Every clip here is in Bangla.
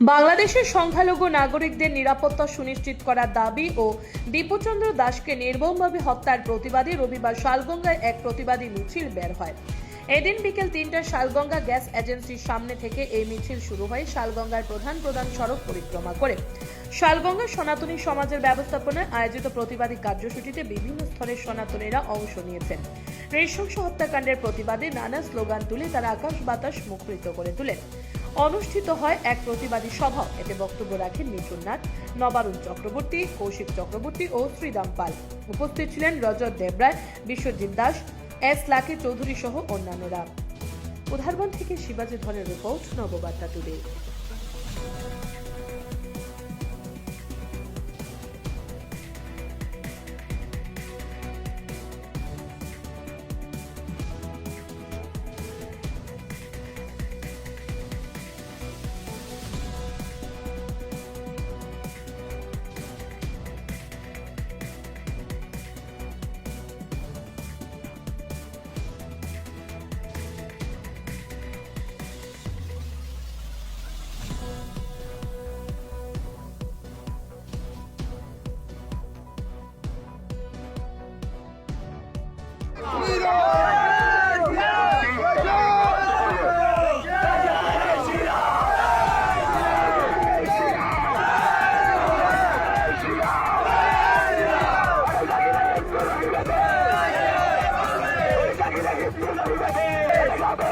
বাংলাদেশের সংখ্যালঘু নাগরিকদের নিরাপত্তা সুনিশ্চিত করার দাবি ও দীপচন্দ্র দাসকে নির্মমভাবে হত্যার প্রতিবাদে রবিবার শালগঙ্গায় এক প্রতিবাদী মিছিল বের হয়। এদিন বিকেল তিনটায় শালগঙ্গা গ্যাস এজেন্সির সামনে থেকে এই মিছিল শুরু হয়। শালগঙ্গার প্রধান প্রধান সড়ক পরিক্রমা করে। শালগঙ্গা সনাতনী সমাজের ব্যবস্থাপনায় আয়োজিত প্রতিবাদী কার্যসূচিতে বিভিন্ন স্তরের সনাতনীরা অংশ নিয়েছেন। নৃশংস হত্যাকাণ্ডের প্রতিবাদে নানা স্লোগান তুলে তারা আকাশ বাতাস মুখরিত করে তোলেন। অনুষ্ঠিত হয় এক প্রতিবাদী সভা। এতে বক্তব্য রাখেন মিঠুন নাথ নবারুণ চক্রবর্তী, কৌশিক চক্রবর্তী ও শ্রীরাম পাল। উপস্থিত ছিলেন রজত দেবরায়, বিশ্বজিৎ দাস, এস লাকি চৌধুরী সহ অন্যান্যরা। উদাহরণ থেকে শিবাজি ধরের রিপোর্ট, নববার্তা টুডে।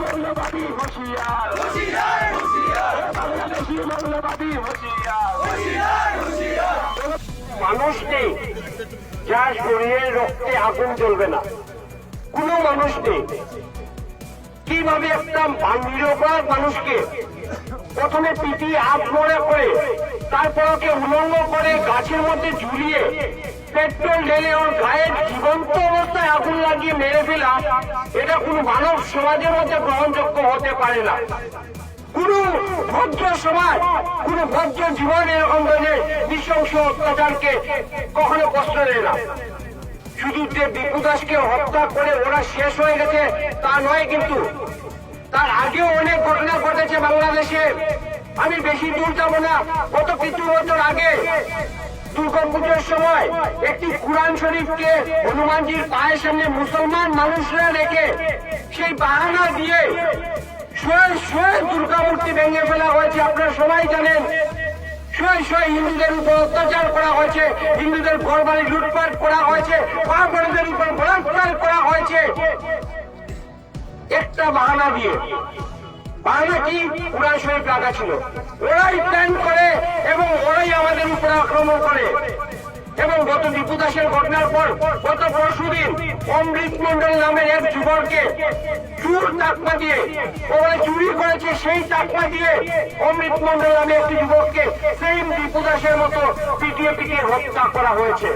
মৌলবাদী হুঁশিয়ার বাংলাদেশি মৌলবাদী হুঁশিয়ার মানুষ নেই যার শরীরের রক্তে আগুন জ্বলবে না। কোন মানুষ কীভাবে একটা নিরপরাধ মানুষকে? প্রথমে পিটিয়ে আত্মহত্যা করে, তারপর ওকে উলঙ্গ করে গাছের মধ্যে ঝুলিয়ে পেট্রোল ঢেলে ওর গায়ে জীবন্ত অবস্থায় আগুন লাগিয়ে মেরে ফেলা, এটা কোনো মানব সমাজের মধ্যে গ্রহণযোগ্য হতে পারে না। কোন ভদ্র সমাজ, কোন ভদ্র জীবন এরকম ধরনের নৃশংস অত্যাচারকে কখনো কষ্ট দেয় না। শুধু যে দীপু দাসকে হত্যা করে ওরা শেষ হয়ে গেছে, তা নয় কিন্তু। তার আগেও অনেক ঘটনা ঘটেছে বাংলাদেশে। আমি বেশি দূর যাব না, গত কিছু বছর আগে দুর্গাপুজোর সময় একটি কোরআন শরীফকে হনুমানজির পায়ের সামনে মুসলমান মানুষরা রেখে সেই বাহানা দিয়ে স্বয়ং স্বয়ং দুর্গামূর্তি ভেঙে ফেলা হয়েছে। আপনারা সবাই জানেন হিন্দুদের উপর অত্যাচার করা হয়েছে। হিন্দুদের ঘর বাড়ি লুটপাট করা হয়েছে। উপর করা হয়েছে। একটা বাহানা ছিল। ওরাই প্ল্যান করে এবং ওরাই আমাদের উপর আক্রমণ করে। এবং গত দীপু দাসের ঘটনার পর গত পরশু দিন অমৃত মন্ডল নামের এক যুবককে চুর টাকমা দিয়ে ওরা চুরি করেছে সেই টাকমা দিয়ে অমৃত মন্ডল নামে একটি যুবককে সেম দীপু দাসের মতো পিটিয়ে পিটিয়ে হত্যা করা হয়েছে।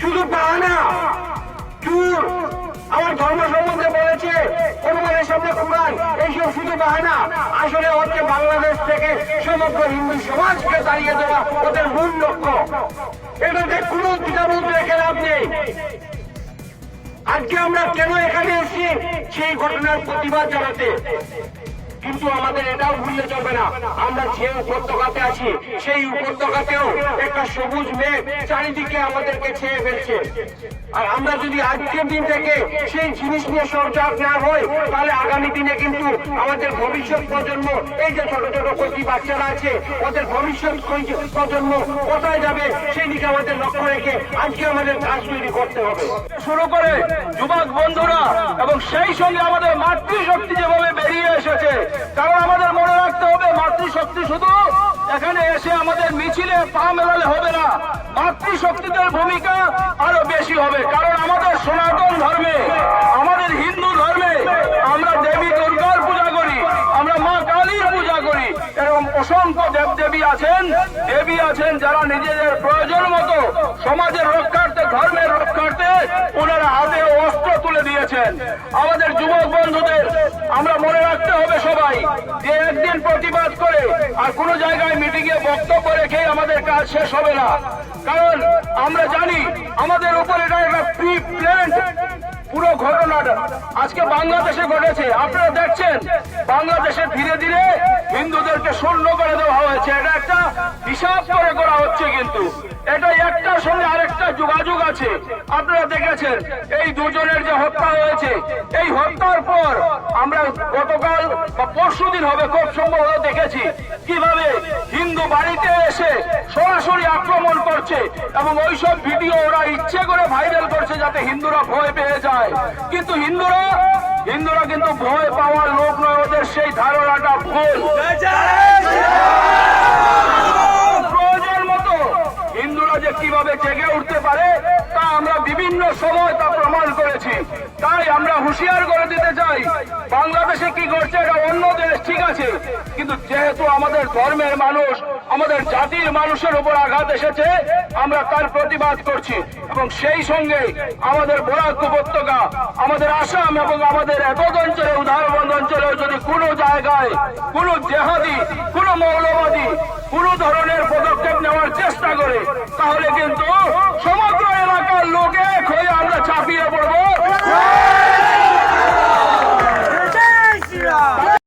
শুধু না, চুর আমার ধর্ম সম্বন্ধে বলেছে, হনুমানের সামনে কোরআন এইসব শুধু বাহানা আসলে হচ্ছে বাংলাদেশ থেকে সমগ্র হিন্দু সমাজকে দাঁড়িয়ে দেওয়া ওদের মূল লক্ষ্য। এটাতে কোনো দ্বিধাবোধ রেখে লাভ নেই। আজকে আমরা কেন এখানে এসেছি? সেই ঘটনার প্রতিবাদ জানাতে। কিন্তু আমাদের এটাও ভুললে চলবে না। আমরা যে উপত্যকাতে আছি, সেই উপত্যকাতেও একটা সবুজ মেঘ চারিদিকে আমাদেরকে ছেয়ে ফেলছে। আর আমরা যদি আজকের দিন থেকে সেই জিনিস নিয়ে সজাগ না হই, তাহলে আগামী দিনে কিন্তু আমাদের ভবিষ্যৎ প্রজন্ম, এই যে ছোট ছোট কচি বাচ্চারা আছে, ওদের ভবিষ্যৎ প্রজন্ম কোথায় যাবে, সেই দিকে আমাদের লক্ষ্য রেখে আজকে আমাদের কাজ তৈরি করতে হবে। শুরু করে যুবক বন্ধুরা এবং সেই সঙ্গে আমাদের মাতৃশক্তি যেভাবে বেরিয়ে এসেছে কারণ আমাদের মনে রাখতে হবে, মাতৃশক্তি শুধু এখানে এসে আমাদের মিছিলে পা মেলালে হবে না, মাতৃশক্তিদের ভূমিকা আরও বেশি হবে, কারণ আমাদের সনাতন ধর্মে অসংখ্য দেবদেবী আছেন। দেবী আছেন যারা নিজেদের প্রয়োজন মতো সমাজের রক্ষার্থে, ধর্মের রক্ষার্থে ওনারা হাতে অস্ত্র তুলে দিয়েছেন। আমাদের যুবক বন্ধুদের, আমরা মনে রাখতে হবে সবাই যে একদিন প্রতিবাদ করে আর কোনো জায়গায় মিটিংয়ে বক্তব্য রেখে আমাদের কাজ শেষ হবে না। কারণ আমরা জানি আমাদের উপর এটা একটা প্রি প্ল্যান্ড পুরো ঘটনাটা আজকে বাংলাদেশে ঘটেছে। আপনারা দেখছেন, বাংলাদেশে ধীরে ধীরে হিন্দুদেরকে শূন্য করে দেওয়া হয়েছে। এটা একটা হিসাব করে করা হচ্ছে কিন্তু। এটা একটার সঙ্গে আরেকটা যোগাযোগ আছে। আপনারা দেখেছেন, এই দুজনের যে হত্যা হয়েছে, এই হত্যার পর আমরা গতকাল বা পরশু দিন হবে খুব সম্ভবত দেখেছি কীভাবে হিন্দু বাড়িতে এসে সরাসরি আক্রমণ করছে এবং ওইসব ভিডিও ওরা ইচ্ছে করে ভাইরাল করছে যাতে হিন্দুরা ভয় পেয়ে যায়। কিন্তু হিন্দুরা হিন্দুরা কিন্তু ভয় পাওয়ার লোক নয়, ওদের সেই ধারণাটা ভুল প্রয়োজন মতো হিন্দুরা যে কীভাবে জেগে উঠতে পারে তা আমরা বিভিন্ন সময় তা প্রমাণ করেছি। তাই আমরা হুঁশিয়ার করে দিতে চাই, বাংলাদেশে কি করছে এটা অন্য দেশ ঠিক আছে, কিন্তু যেহেতু আমাদের ধর্মের মানুষ, আমাদের জাতির মানুষের উপর আঘাত এসেছে, আমরা তার প্রতিবাদ করছি। এবং সেই সঙ্গে আমাদের বরাক উপত্যকা, আমাদের আসাম এবং আমাদের এতদ অঞ্চলে উদাহরণ অঞ্চলেও যদি কোনো জায়গায় কোনো জেহাদি, কোনো মৌলবাদী, কোনো ধরনের তাহলে কিন্তু সমাজ